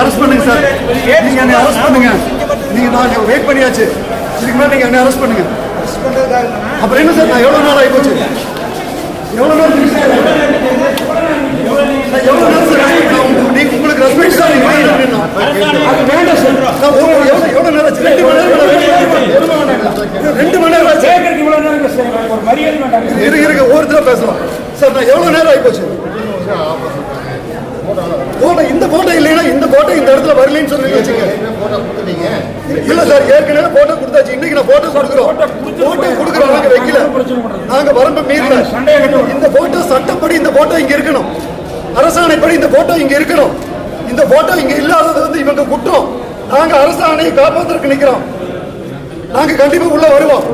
Arrest பண்ணுங்க sir. நீங்கள் என்னை அரெஸ்ட் பண்ணுங்க. நீங்கள் நான் வெயிட் பண்ணியாச்சு. இதுக்கு மேலே நீங்கள் அரெஸ்ட் பண்ணுங்க. அப்புறம் என்ன சார்? நான் எவ்வளோ நாள் ஆகி போச்சு? எவ்வளவு நேரம் ஆகி போச்சு போட்டோ இந்த போட்டோ இல்லைன்னா இந்த போட்டோ இந்த இடத்துல வரலன்னு சொல்லி வச்சுங்க இல்ல சார் ஏற்கனவே போட்டோ கொடுத்தாச்சு. இன்னைக்கு நான் போட்டோ கொடுக்குறோம் போட்டோ கொடுக்குறோம் நாங்க வைக்கல. நாங்க வரம்பு மீறல. இந்த போட்டோ சட்டப்படி இந்த போட்டோ இங்க இருக்கணும். அரசாணைப்படி இந்த போட்டோ இங்க இருக்கணும். இந்த போட்டோ இங்க இல்லாதது வந்து இவங்க குற்றம். நாங்க அரசாணையை காப்பாத்துறதுக்கு நிக்கிறோம். நாங்க கண்டிப்பா உள்ள வருவோம்.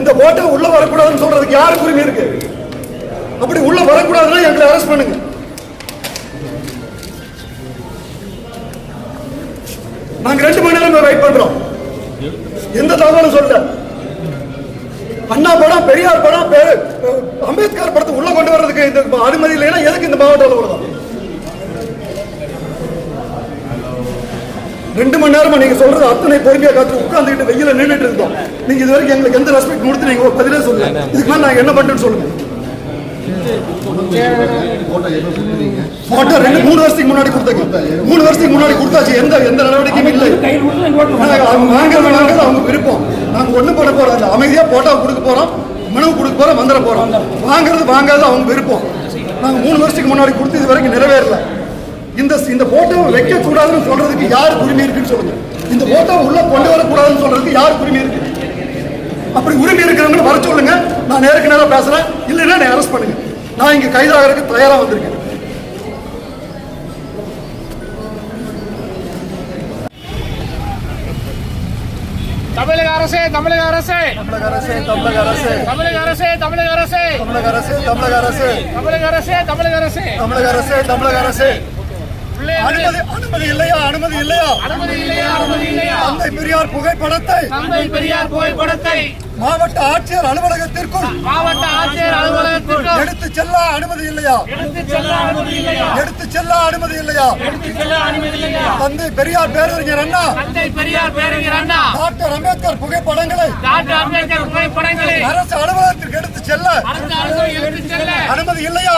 இந்த போட்டோ உள்ள வரக்கூடாதுன்னு சொல்றதுக்கு யாருக்கு உரிமை இருக்கு? அப்படி உள்ள வரக்கூடாதுன்னா எங்களை அரெஸ்ட் பண்ணுங்க. நாங்க ரெண்டு மணி நேரம் வெயிட் பண்றோம். எந்த தகவலும் சொல்ல அண்ணா படம் பெரியார் படம் அம்பேத்கர் படத்தை உள்ள கொண்டு வர்றதுக்கு இந்த அனுமதி இல்லைன்னா எதுக்கு இந்த மாவட்ட அலுவலகம் ரெண்டு மணி நேரமா நீங்க சொல்றது அத்தனை பொறுமையா காத்து உட்காந்துக்கிட்டு வெயில நின்றுட்டு இருந்தோம். நீங்க இது வரைக்கும் எங்களுக்கு எந்த ரெஸ்பெக்ட் கொடுத்து நீங்க பதிலே சொல்லுங்க இதுக்கு மேல நான் என்ன பண்றேன்னு சொல்லுங்க. போட்டோ ரெண்டு மூணு வருஷத்துக்கு முன்னாடி கொடுத்தாங்க மூணு வருஷத்துக்கு முன்னாடி கொடுத்தாச்சு. எந்த எந்த நடவடிக்கையும் இல்லை. கையில் கொடுத்து இங்க அவங்க வாங்குறது வாங்குறது அவங்க விருப்பம். நாங்க ஒண்ணும் பண்ண போறது இல்லை அமைதியா போட்டோ கொடுக்க போறோம். மனு கொடுக்க போறோம் வந்துட போறோம். வாங்குறது வாங்காத அவங்க விருப்பம். நாங்க மூணு வருஷத்துக்கு முன்னாடி கொடுத்து இது வரைக்கும் நிறைவேறல. இந்த இந்த போட்டோவை வைக்க கூடாதுன்னு சொல்றதுக்கு யார் உரிமை இருக்குன்னு சொல்லுங்க. இந்த போட்டோவை உள்ள கொண்டு வரக்கூடாதுன்னு சொல்றதுக்கு யார் உரிமை இருக்கு? அப்படி உரிமை இருக்கிறவங்க வர நான் நேருக்கு நேரம் பேசுறேன். இல்லைன்னா என்னை அரெஸ்ட் பண்ணுங்க. நான் இங்க கைதாகிறதுக்கு தயாரா வந்திருக்கேன். தமிழக அரசே தமிழக அரசே. தமிழக அரசு தமிழக அரசு. தமிழக அரசே தமிழக அரசே. தமிழக அரசு தமிழக அரசு. தமிழக அரசே தமிழக அரசே. தமிழக அரசு தமிழக அரசு. அனுமதி அனுமதி இல்லையா? அனுமதி இல்லையா? அனுமதி இல்லையா? அனுமதி இல்லையா? தந்தை பெரியார் புகைப்படத்தை தந்தை பெரியார் புகைப்படத்தை மாவட்ட ஆட்சியர் அலுவலகத்திற்குள் மாவட்ட ஆட்சியர் அலுவலகத்திற்கும் எடுத்து செல்ல அனுமதி இல்லையா? எடுத்து செல்ல அனுமதி இல்லையா? எடுத்து செல்ல அனுமதி இல்லையா? எடுத்து செல்ல அனுமதி இல்லையா? தந்தை பெரியார் பேரறிஞர் அண்ணா தந்தை பெரியார் பேரறிஞர் அண்ணா டாக்டர் அம்பேத்கர் புகைப்படங்களை டாக்டர் அம்பேத்கர் புகைப்படங்களை அரசு அலுவலகத்திற்கு எடுத்து செல்ல அரசு அலுவலகம் எடுத்து செல்ல அனுமதி இல்லையா?